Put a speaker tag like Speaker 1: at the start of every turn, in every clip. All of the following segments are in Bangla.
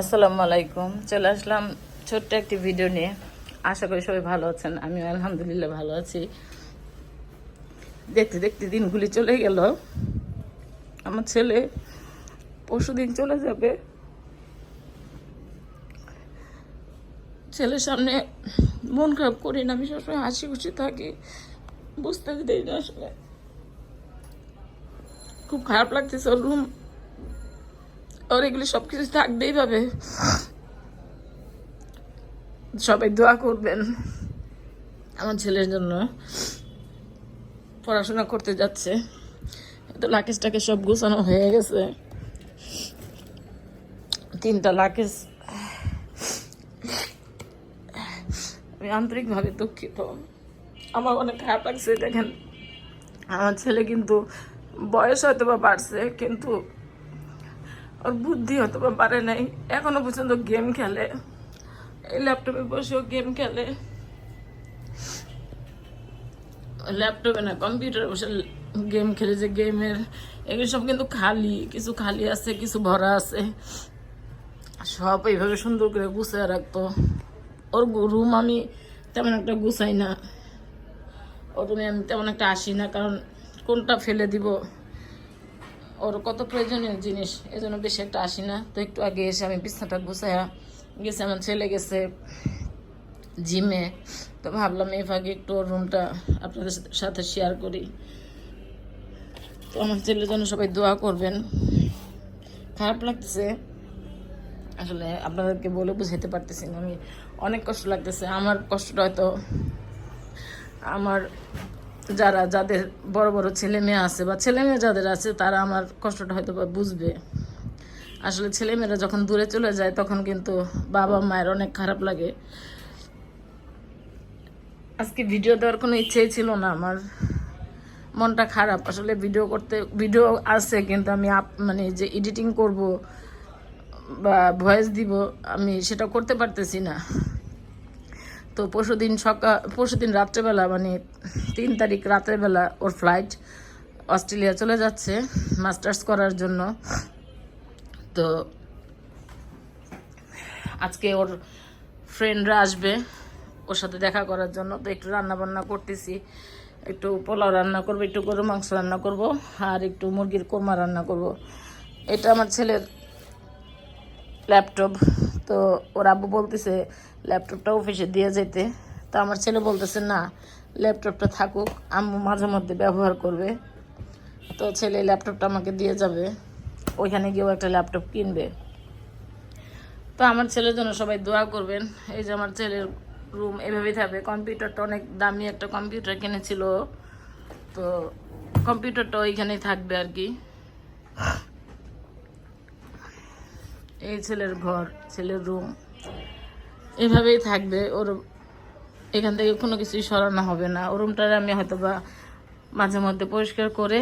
Speaker 1: আসসালামু আলাইকুম। চলে আসলাম ছোট্ট একটি ভিডিও নিয়ে। আশা করি সবাই ভালো আছেন আমি আলহামদুলিল্লাহ ভালো আছি। দেখতে দেখতে দিনগুলি চলে গেল। আমার ছেলে পরশু দিন চলে যাবে। ছেলের সামনে মন খারাপ করি না, আমি সবসময় হাসি খুশি থাকি। বুঝতে দেই না আসলে। খুব খারাপ লাগতেছে ওর রুম ওর এগুলি সব কিছু থাকবে পাবে সবাই দোয়া করবেন আমার ছেলের জন্য। পড়াশোনা করতে যাচ্ছে। তো লাকেজটাকে সব গুছানো হয়ে গেছে। তিনটা লাকেজ আমি আন্তরিকভাবে দুঃখিত। আমার অনেক খারাপ লাগছে, দেখেন। আমার ছেলে কিন্তু বয়স হয়তো বা বাড়ছে, কিন্তু ওর বুদ্ধি হয়তো পারে নাই। এখনও পর্যন্ত গেম খেলে। এই ল্যাপটপে বসেও গেম খেলে। ল্যাপটপে না, কম্পিউটারে বসে গেম খেলে যে গেমের। এগুলো সব কিন্তু খালি, কিছু খালি আছে, কিছু ভরা আছে। সব এইভাবে সুন্দর করে গুছিয়ে রাখতো। ওর রুম আমি তেমন একটা গুছাই না। ওর রুমে আমি তেমন একটা আসি না, কারণ কোনটা ফেলে দিব? ওর কত প্রয়োজনীয় জিনিস এই জন্য বেশি একটা আসি না। তো একটু আগে এসে আমি বিছনাটা গুছাইয়া গেছে, আমার ছেলে গেছে জিমে। তো ভাবলাম এই ফাঁকে একটু ওর রুমটা আপনাদের সাথে শেয়ার করি। তো আমার ছেলের জন্য সবাই দোয়া করবেন। খারাপ লাগতেছে। আসলে আপনাদেরকে বলে বুঝাইতে পারতেছি না, আমি অনেক কষ্ট লাগতেছে। আমার কষ্টটা হয়তো আমার যারা, যাদের বড় বড় ছেলে মেয়ে আছে বা ছেলে মেয়ে যাদের আছে, তারা আমার কষ্টটা হয়তো বা বুঝবে। আসলে ছেলেমেয়েরা যখন দূরে চলে যায়, তখন কিন্তু বাবা মায়ের অনেক খারাপ লাগে। আজকে ভিডিও দেওয়ার কোনো ইচ্ছেই ছিল না আমার। মনটা খারাপ। আসলে ভিডিও করতে, ভিডিও আছে, কিন্তু আমি আপ মানে যে এডিটিং করব বা ভয়েস দিব, আমি সেটা করতে পারতেছি না। তো পরশু দিন সকাল, পরশু দিন রাত্রেবেলা মানে তিন তারিখ রাতের বেলা ওর ফ্লাইট অস্ট্রেলিয়া চলে যাচ্ছে মাস্টার্স করার জন্য। তো আজকে ওর ফ্রেন্ডরা আসবে ওর সাথে দেখা করার জন্য। তো একটু রান্না বান্না করতেছি, একটু পোলাও রান্না করব, একটু গরু মাংস রান্না করব, আর একটু মুরগির কোরমা রান্না করব। এটা আমার ছেলের ল্যাপটপ তো ওর আব্বু বলতেছে ল্যাপটপটা অফিসে দিয়ে যেতে। তো আমার ছেলে বলতেছে, না ল্যাপটপটা থাকুক, আম্মু মাঝে মধ্যে ব্যবহার করবে। তো ছেলে ল্যাপটপটা আমাকে দিয়ে যাবে, ওইখানে গিয়েও একটা ল্যাপটপ কিনবে। তো আমার ছেলের জন্য সবাই দোয়া করবেন, এই যে আমার ছেলের রুম এভাবেই থাকবে। কম্পিউটারটা অনেক দামি একটা কম্পিউটার কিনেছিল তো কম্পিউটারটা ওইখানেই থাকবে আর কি। এই ছেলের ঘর, ছেলের রুম এভাবেই থাকবে। ওর এখান থেকে কোনো কিছুই সরানো হবে না। ও রুমটারে আমি হয়তো বা মাঝে মধ্যে পরিষ্কার করে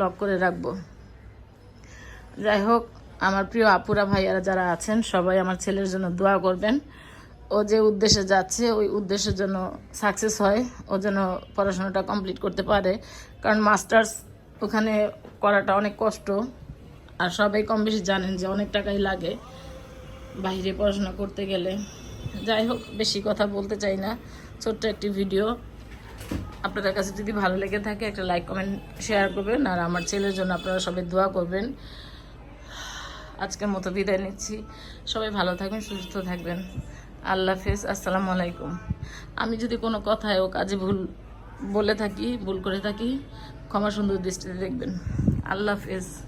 Speaker 1: লক করে রাখব। যাই হোক, আমার প্রিয় আপুরা, ভাইয়ারা যারা আছেন, সবাই আমার ছেলের জন্য দোয়া করবেন। ও যে উদ্দেশ্যে যাচ্ছে, ওই উদ্দেশ্যের জন্য সাকসেস হয়। ও যেন পড়াশোনাটা কমপ্লিট করতে পারে। কারণ মাস্টার্স ওখানে করাটা অনেক কষ্ট। আর সবাই কম বেশি জানেন যে অনেক টাকাই লাগে বাইরে পড়াশোনা করতে গেলে। যাই হোক, বেশি কথা বলতে চাই না। ছোট্ট একটি ভিডিও। আপনাদের কাছে যদি ভালো লেগে থাকে, একটা লাইক, কমেন্ট, শেয়ার করবেন। আর আমার ছেলের জন্য আপনারা সবাই দোয়া করবেন। আজকের মতো বিদায় নিচ্ছি। সবাই ভালো থাকবেন, সুস্থ থাকবেন। আল্লাহ হাফেজ, আসসালামু আলাইকুম। আমি যদি কোনো কথায় ও কাজে ভুল বলে থাকি, ভুল করে থাকি, ক্ষমা সুন্দর দৃষ্টিতে দেখবেন। আল্লাহ হাফেজ।